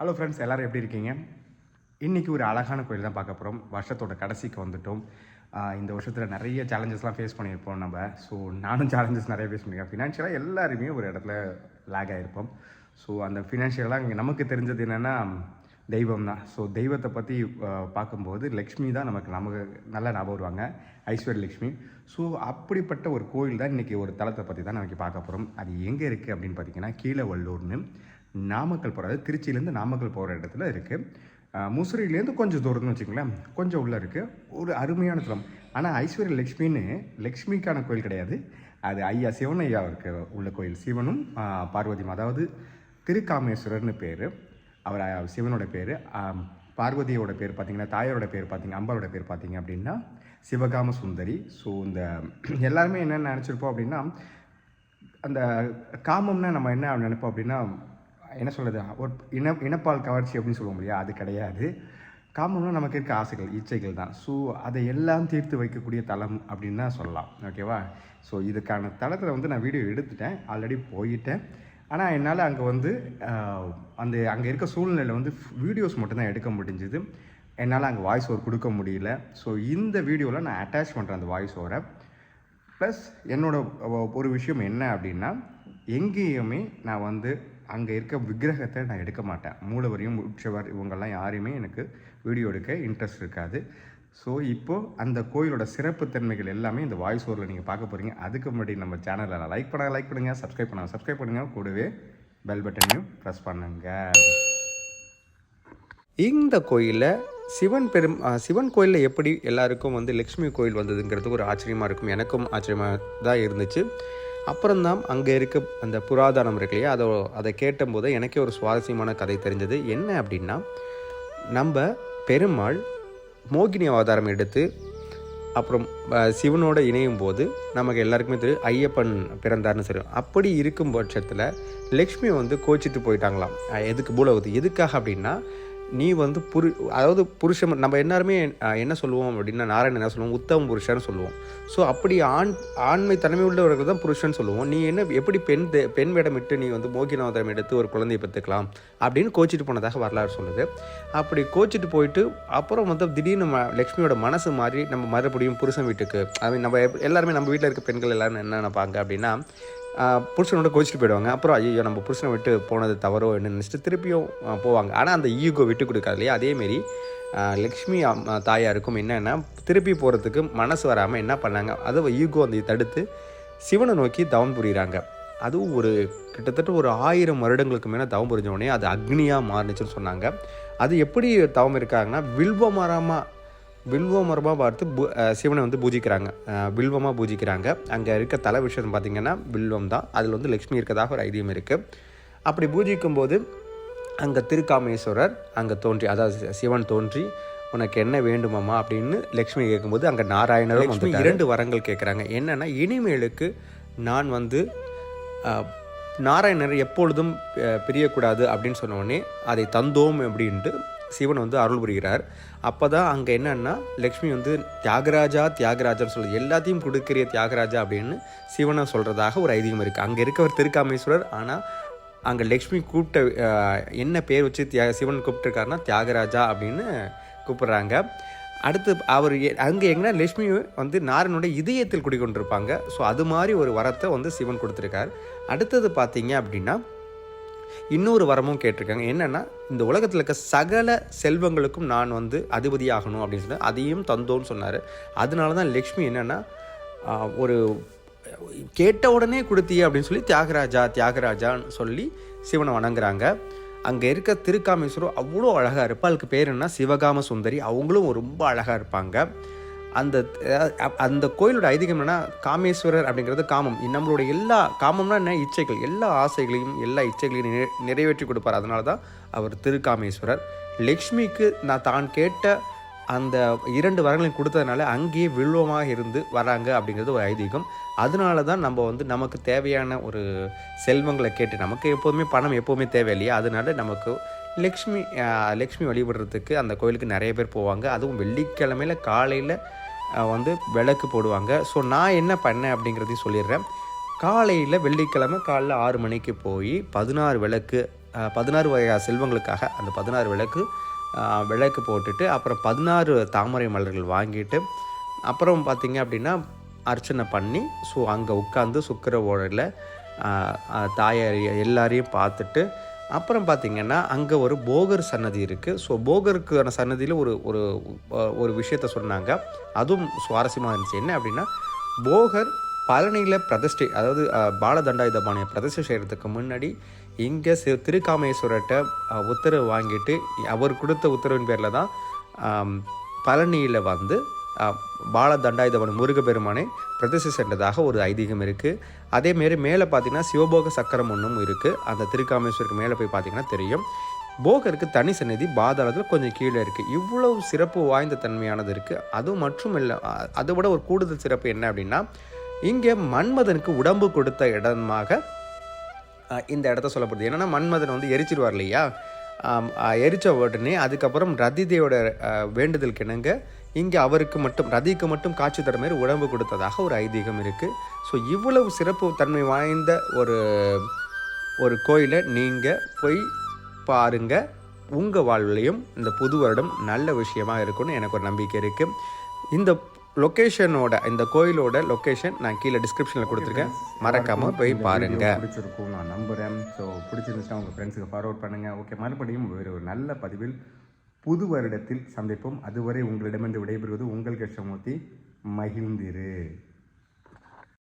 Hello friends எல்லாரும் எப்படி இருக்கீங்க? இன்றைக்கி ஒரு அழகான கோயில் தான் பார்க்க போகிறோம் வருஷத்தோட கடைசிக்கு வந்துட்டோம். இந்த வருஷத்தில் நிறைய சேலஞ்சஸ்லாம் ஃபேஸ் பண்ணியிருப்போம் நம்ம. ஸோ நானும் சேலஞ்சஸ் நிறைய ஃபேஸ் பண்ணியிருக்கேன். ஃபினான்ஷியலாக எல்லாருமே ஒரு இடத்துல லேக் ஆகிருப்போம் ஸோ அந்த ஃபினான்ஷியலாக இங்கே நமக்கு தெரிஞ்சது என்னென்னா தெய்வம் தான் ஸோ தெய்வத்தை பற்றி பார்க்கும்போது லக்ஷ்மி தான் நமக்கு நமக்கு நல்ல ஞாபகம் வருவாங்க. ஐஸ்வர்ய லக்ஷ்மி. ஸோ அப்படிப்பட்ட ஒரு கோயில் தான் இன்றைக்கி ஒரு தலத்தை பற்றி தான் நமக்கு பார்க்க போகிறோம் அது எங்கே இருக்குது அப்படின்னு பார்த்தீங்கன்னா கீழவள்ளூர்னு நாமக்கல் போகிறது திருச்சியிலேருந்து நாமக்கல் போகிற இடத்துல இருக்குது முசிறியிலேருந்து கொஞ்சம் தூரம்னு வச்சுக்கோங்களேன். கொஞ்சம் உள்ளே இருக்குது ஒரு அருமையான தலம். ஆனால் ஐஸ்வர்ய லக்ஷ்மின்னு லக்ஷ்மிக்கான கோயில் கிடையாது. அது ஐயா சிவன் ஐயா இருக்க உள்ள கோயில். சிவனும் பார்வதியும். அதாவது திருக்காமேஸ்வரர்னு பேர். அவர் சிவனோட பேர். பார்வதியோட பேர் பார்த்திங்கன்னா தாயாரோட பேர் பார்த்திங்க அம்பாவோட பேர் பார்த்திங்க அப்படின்னா சிவகாம சுந்தரி. ஸோ இந்த எல்லாருமே என்ன நினச்சிருப்போம் அப்படின்னா அந்த காமம்னா நம்ம என்ன நினைப்போம் அப்படின்னா என்ன சொல்கிறது ஒரு இன இனப்பால் கவர்ச்சி அப்படின்னு சொல்லுவோம் இல்லையா? அது கிடையாது. காமனாக நமக்கு இருக்க ஆசைகள் இச்சைகள் தான். ஸோ அதை எல்லாம் தீர்த்து வைக்கக்கூடிய தளம் அப்படின்னு தான் சொல்லலாம். ஓகேவா ஸோ இதுக்கான தளத்தில் வந்து நான் வீடியோ எடுத்துட்டேன். ஆல்ரெடி போயிட்டேன். ஆனால் என்னால் அங்கே வந்து அந்த அங்கே இருக்க சூழ்நிலையில் வந்து வீடியோஸ் மட்டும்தான் எடுக்க முடிஞ்சுது. என்னால் அங்கே வாய்ஸ் ஓவர் கொடுக்க முடியல. ஸோ இந்த வீடியோவில் நான் அட்டாச் பண்ணுறேன் அந்த வாய்ஸ் ஓவரை ப்ளஸ் என்னோட ஒரு விஷயம் என்ன அப்படின்னா எங்கேயுமே நான் வந்து அங்கே இருக்க விக்கிரகத்தை நான் எடுக்க மாட்டேன். மூலவரையும் உற்சவர் இவங்கெல்லாம் யாரையுமே எனக்கு வீடியோ எடுக்க இன்ட்ரெஸ்ட் இருக்காது. ஸோ இப்போது அந்த கோயிலோட சிறப்புத்தன்மைகள் எல்லாமே இந்த வாய்ஸ் ஓரில் நீங்கள் பார்க்க போகிறீங்க அதுக்கு முன்னாடி நம்ம சேனலில் லைக் பண்ண லைக் பண்ணுங்கள் சப்ஸ்கிரைப் பண்ணுங்கள் சப்ஸ்கிரைப் பண்ணுங்கள் கூடவே பெல் பட்டனையும் ப்ரெஸ் பண்ணுங்கள் இந்த கோயிலில் சிவன் பெரும் சிவன் கோயிலில் எப்படி எல்லாருக்கும் வந்து லக்ஷ்மி கோயில் வந்ததுங்கிறது ஒரு ஆச்சரியமாக இருக்கும். எனக்கும் ஆச்சரியமாக தான் இருந்துச்சு. அப்புறம்தான் அங்கே இருக்க அந்த புராதனம் இருக்கு இல்லையா அதை அதை கேட்டபோது எனக்கே ஒரு சுவாரஸ்யமான கதை தெரிஞ்சது என்ன அப்படின்னா நம்ம பெருமாள் மோகினி அவதாரம் எடுத்து அப்புறம் சிவனோட இணையும் போது நமக்கு எல்லாருக்குமே தெரியும் ஐயப்பன் பிறந்தார்னு தெரியும் அப்படி இருக்கும் பட்சத்தில் லக்ஷ்மி வந்து கோச்சிட்டு போயிட்டாங்களாம். எதுக்கு பூலோகத்துக்கு? எதுக்காக அப்படின்னா நீ வந்து புரு அதாவது புருஷன் நம்ம எல்லாருமே என்ன சொல்லுவோம் அப்படின்னா நாராயணன் என்ன சொல்லுவோம்? உத்தம புருஷன் சொல்லுவோம். ஸோ அப்படி ஆண் ஆண்மை தன்மை உள்ளவர்கள் தான் புருஷன் சொல்லுவோம். நீ என்ன எப்படி பெண் தே- பெண் வேடமிட்டு நீ வந்து மோகினாவதாரம் எடுத்து ஒரு குழந்தையை பெற்றுக்கலாம் அப்படின்னு கோச்சிட்டு போனதாக வரலாறு சொல்லுது. அப்படி கோச்சிட்டு போயிட்டு அப்புறம் வந்து திடீர்னு ம- லக்ஷ்மியோட மனசு மாறி நம்ம மறுபடியும் புருஷன் வீட்டுக்கு ஐ மீன் நம்ம எல்லாருமே நம்ம வீட்டில் இருக்க பெண்கள் எல்லாரும் என்ன நினைப்பாங்க அப்படின்னா புருஷனோட கோச்சிட்டு போயிடுவாங்க. அப்புறம் ஐயோ நம்ம புருஷனை விட்டு போனது தவறோ என்ன நினச்சிட்டு திருப்பியும் போவாங்க. ஆனால் அந்த ஈகோ விட்டு கொடுக்காது இல்லையா? அதேமாரி லக்ஷ்மி அம்மா தாயாருக்கும் என்னென்னா திருப்பி போகிறதுக்கு மனசு வராமல் என்ன பண்ணாங்க? அது ஈகோ அந்த தடுத்து சிவனை நோக்கி தவம் புரிகிறாங்க அதுவும் ஒரு கிட்டத்தட்ட ஒரு ஆயிரம் வருடங்களுக்கு மேலே தவம் புரிஞ்ச உடனே அது அக்னியாக மாறுனுச்சுன்னு சொன்னாங்க. அது எப்படி தவம் இருக்காங்கன்னா வில்வ மரமாக வில்வ மரமாக பார்த்து சிவனை வந்து பூஜிக்கிறாங்க. வில்வமாக பூஜிக்கிறாங்க. அங்கே இருக்க தலை விஷயம் பார்த்திங்கன்னா வில்வம் தான். அதில் வந்து லக்ஷ்மி இருக்கதாக ஒரு ஐதீகம் இருக்குது அப்படி பூஜிக்கும் போது அங்கே திருக்காமேஸ்வரர் அங்கே தோன்றி அதாவது சிவன் தோன்றி உனக்கு என்ன வேண்டுமாமா அப்படின்னு லக்ஷ்மி கேட்கும்போது அங்கே நாராயணரும் வந்து இரண்டு வரங்கள் கேட்குறாங்க. என்னன்னா இனிமேலுக்கு நான் வந்து நாராயணர் எப்பொழுதும் பிரியக்கூடாது அப்படின்னு சொன்ன உடனே அதை தந்தோம் அப்படின்ட்டு சிவன் வந்து அருள் புரிகிறார். அப்போ தான் அங்கே என்னன்னா லக்ஷ்மி வந்து தியாகராஜா தியாகராஜான்னு சொல்லுது எல்லாத்தையும் கொடுக்கிற தியாகராஜா அப்படின்னு சிவனை சொல்கிறதாக ஒரு ஐதீகம் இருக்குது அங்கே இருக்கவர் திருக்காமேஸ்வரர் ஆனால் அங்கே லக்ஷ்மி கூப்பிட்ட என்ன பேர் வச்சு தியா சிவன் கூப்பிட்டுருக்காருன்னா தியாகராஜா அப்படின்னு கூப்பிட்றாங்க. அடுத்து அவர் அங்கே எங்கன்னா லக்ஷ்மி வந்து நாரனுடைய இதயத்தில் குடிக்கொண்டிருப்பாங்க ஸோ அது மாதிரி ஒரு வரத்தை வந்து சிவன் கொடுத்துருக்கார். அடுத்தது பார்த்தீங்க அப்படின்னா இன்னொரு வரமும் கேட்டிருக்காங்க. என்னென்னா இந்த உலகத்தில் இருக்க சகல செல்வங்களுக்கும் நான் வந்து அதிபதியாகணும் அப்படின்னு சொல்லி அதையும் தந்தோன்னு சொன்னார். அதனால தான் லக்ஷ்மி என்னன்னா ஒரு கேட்ட உடனே கொடுத்தியே அப்படின்னு சொல்லி தியாகராஜா தியாகராஜான்னு சொல்லி சிவனை வணங்குறாங்க. அங்கே இருக்க திருக்காமேஸ்வரம் அவ்வளோ அழகாக இருப்பாள் அதுக்கு பேர் என்ன சிவகாம சுந்தரி. அவங்களும் ரொம்ப அழகாக இருப்பாங்க. அந்த அந்த கோயிலோட ஐதீகம் என்னன்னா காமேஸ்வரர் அப்படிங்கிறது காமம். நம்மளுடைய எல்லா காமம்னா என்ன? இச்சைகள். எல்லா ஆசைகளையும் எல்லா இச்சைகளையும் நிறை- நிறைவேற்றி கொடுப்பார். அதனால தான் அவர் திருக்காமேஸ்வரர். லக்ஷ்மிக்கு நான் தான் கேட்ட அந்த இரண்டு வரங்களையும் கொடுத்ததுனால அங்கேயே வில்வமாக இருந்து வராங்க அப்படிங்கிறது ஒரு ஐதீகம். அதனால தான் நம்ம வந்து நமக்கு தேவையான ஒரு செல்வங்களை கேட்டு நமக்கு எப்போதுமே பணம் எப்போவுமே தேவை இல்லையா அதனால நமக்கு லக்ஷ்மி லக்ஷ்மி வழிபடுறதுக்கு அந்த கோயிலுக்கு நிறைய பேர் போவாங்க. அதுவும் வெள்ளிக்கிழமையில காலையில் வந்து விளக்கு போடுவாங்க. ஸோ நான் என்ன பண்ணேன் அப்படிங்கிறதையும் சொல்லிடுறேன். காலையில் வெள்ளிக்கிழமை காலைல ஆறு மணிக்கு போய் பதினாறு விளக்கு பதினாறு வகையான செல்வங்களுக்காக அந்த பதினாறு விளக்கு விளக்கு போட்டுட்டு அப்புறம் பதினாறு தாமரை மலர்கள் வாங்கிட்டு அப்புறம் பார்த்திங்க அப்படின்னா அர்ச்சனை பண்ணி ஸோ அங்கே உட்காந்து சுக்கர ஓடையில் தாயார் எல்லாரையும் பார்த்துட்டு அப்புறம் பார்த்திங்கன்னா அங்கே ஒரு போகர் சன்னதி இருக்குது ஸோ போகருக்கான சன்னதியில் ஒரு ஒரு ஒரு விஷயத்த சொன்னாங்க. அதுவும் சுவாரஸ்யமாக இருந்துச்சு. என்ன அப்படின்னா போகர் பழனியில் பிரதிஷ்டை அதாவது பாலதண்டாயுதபாணியை பிரதிஷ்டை செய்கிறதுக்கு முன்னாடி இங்கே சி திருக்காமேஸ்வரர்கிட்ட உத்தரவு வாங்கிட்டு அவர் கொடுத்த உத்தரவின் பேரில் தான் பழனியில் வந்து பால தண்டாயுதவன் முருகப்பெருமானை பிரதிஷ்டை சென்றதாக ஒரு ஐதீகம் இருக்குது அதேமாரி மேலே பார்த்தீங்கன்னா சிவபோக சக்கரம் ஒன்றும் இருக்குது அந்த திருக்காமேஸ்வருக்கு மேலே போய் பார்த்தீங்கன்னா தெரியும். போகருக்கு தனி சந்நிதி பாதாளத்தில் கொஞ்சம் கீழே இருக்குது இவ்வளவு சிறப்பு வாய்ந்த தன்மையானது இருக்குது அதுவும் மற்றும் இல்லை அதை விட ஒரு கூடுதல் சிறப்பு என்ன அப்படின்னா இங்கே மன்மதனுக்கு உடம்பு கொடுத்த இடமாக இந்த இடத்த சொல்லப்படுது. என்னென்னா மன்மதன் வந்து எரிச்சிருவார் இல்லையா? எரித்த எரிச்ச உடனே அதுக்கப்புறம் ரதிதையோட வேண்டுதல் கிணங்க இங்கே அவருக்கு மட்டும் ரதிக்கு மட்டும் காட்சி தர மாதிரி உடம்பு கொடுத்ததாக ஒரு ஐதீகம் இருக்குது ஸோ இவ்வளவு சிறப்பு தன்மை வாய்ந்த ஒரு ஒரு கோயிலை நீங்கள் போய் பாருங்க. உங்கள் வாழ்விலையும் இந்த புது வருடம் நல்ல விஷயமா இருக்கும்னு எனக்கு ஒரு நம்பிக்கை இருக்குது இந்த லொக்கேஷனோட இந்த கோயிலோட லொக்கேஷன் நான் கீழே டிஸ்கிரிப்ஷனில் கொடுத்துருக்கேன். மறக்காமல் போய் பாருங்க. பிடிச்சிருக்கும் நான் நம்புகிறேன் ஸோ பிடிச்சிருந்துச்சுன்னா உங்கள் ஃப்ரெண்ட்ஸுக்கு ஃபார்வர்ட் பண்ணுங்கள் ஓகே மறுபடியும் வேறு ஒரு நல்ல பதிவில் புது வருடத்தில் சந்திப்போம். அதுவரை உங்களிடமிருந்து விடைபெறுவது உங்கள் கிருஷ்ணமூர்த்தி மகிழ்ந்திரு.